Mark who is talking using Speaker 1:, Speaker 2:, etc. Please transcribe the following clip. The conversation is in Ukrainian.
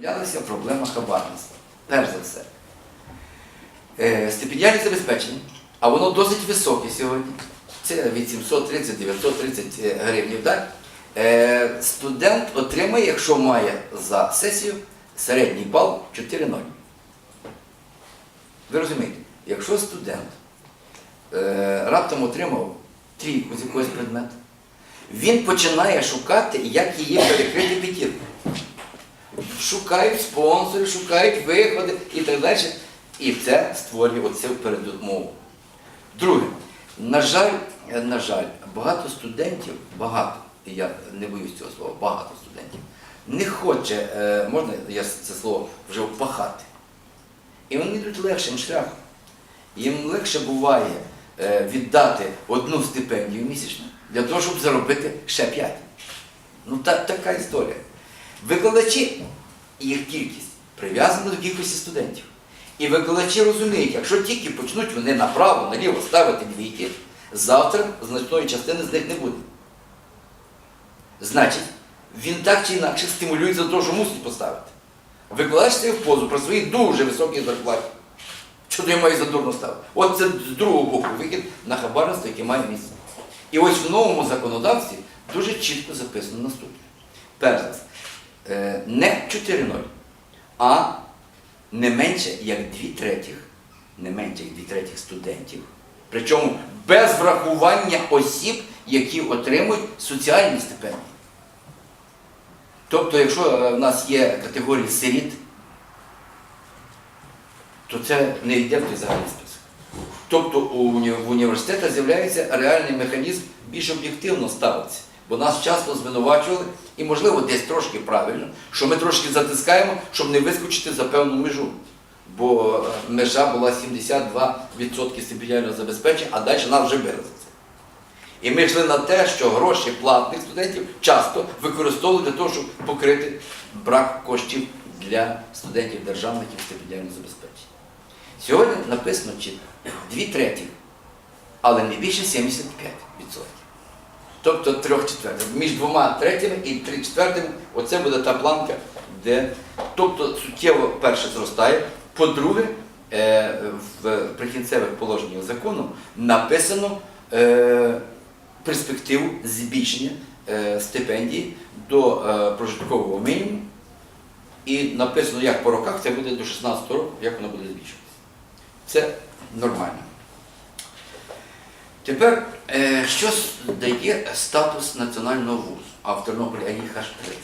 Speaker 1: З'являлася проблема хабарництва. Перш за все. Е, стипендіальне забезпечення, а воно досить високе сьогодні. Це від 730-930 гривень. Так? Е, студент отримає, якщо має за сесію, середній бал 4-0. Ви розумієте, якщо студент е, раптом отримав трійку з якогось предмету, він починає шукати, як її перекрити п'ятірку. Шукають спонсори, шукають виходи і так далі. І це створює оцю передумову. Друге, на жаль, е, на жаль, багато студентів, багато, я не боюсь цього слова, багато студентів, не хоче, е, можна я це слово вже впахати. І вони йдуть легшим шляхом. Їм легше буває е, віддати одну стипендію місячно для того, щоб заробити ще п'ять. Ну та, така історія. Викладачі, їх кількість прив'язана до кількості студентів. І викладачі розуміють, якщо тільки почнуть вони направо, наліво ставити двійки, завтра значної частини з них не буде. Значить, він так чи інакше стимулюється до того, що мусить поставити. Викладач стає в позу при своїй дуже високій зарплаті. Що я маю за дурно ставити? От це з другого боку вихід на хабарництво, яке має місце. І ось в новому законодавстві дуже чітко записано наступне. Перш за все, е, не 4-0, а не менше як 2 третіх, не менше як 2 третіх студентів. Причому без врахування осіб, які отримують соціальні стипендії. Тобто, якщо е, в нас є категорії сиріт, то це не йде в той загальний список. Тобто у університетах з'являється реальний механізм більш об'єктивно ставитися. Бо нас часто звинувачували, і, можливо, десь трошки правильно, що ми трошки затискаємо, щоб не вискочити за певну межу. Бо е, межа була 72% стипендіального забезпечення, а далі нас вже били. І ми йшли на те, що гроші платних студентів часто використовували для того, щоб покрити брак коштів для студентів державників стипендіального забезпечення. Сьогодні написано чітко дві треті, але не більше 75%. Тобто трьох четвертих. Між двома третіми і три четвертими оце буде та планка, де тобто суттєво перше зростає. По-друге, е, в прикінцевих положеннях закону написано е, перспективу збільшення е, стипендії до прожиткового мінімуму. І написано, як по роках, це буде до 16 року, як воно буде збільшуватися. Це нормально. Тепер, е, що дає статус національного вузу, а в Тернополі аж три.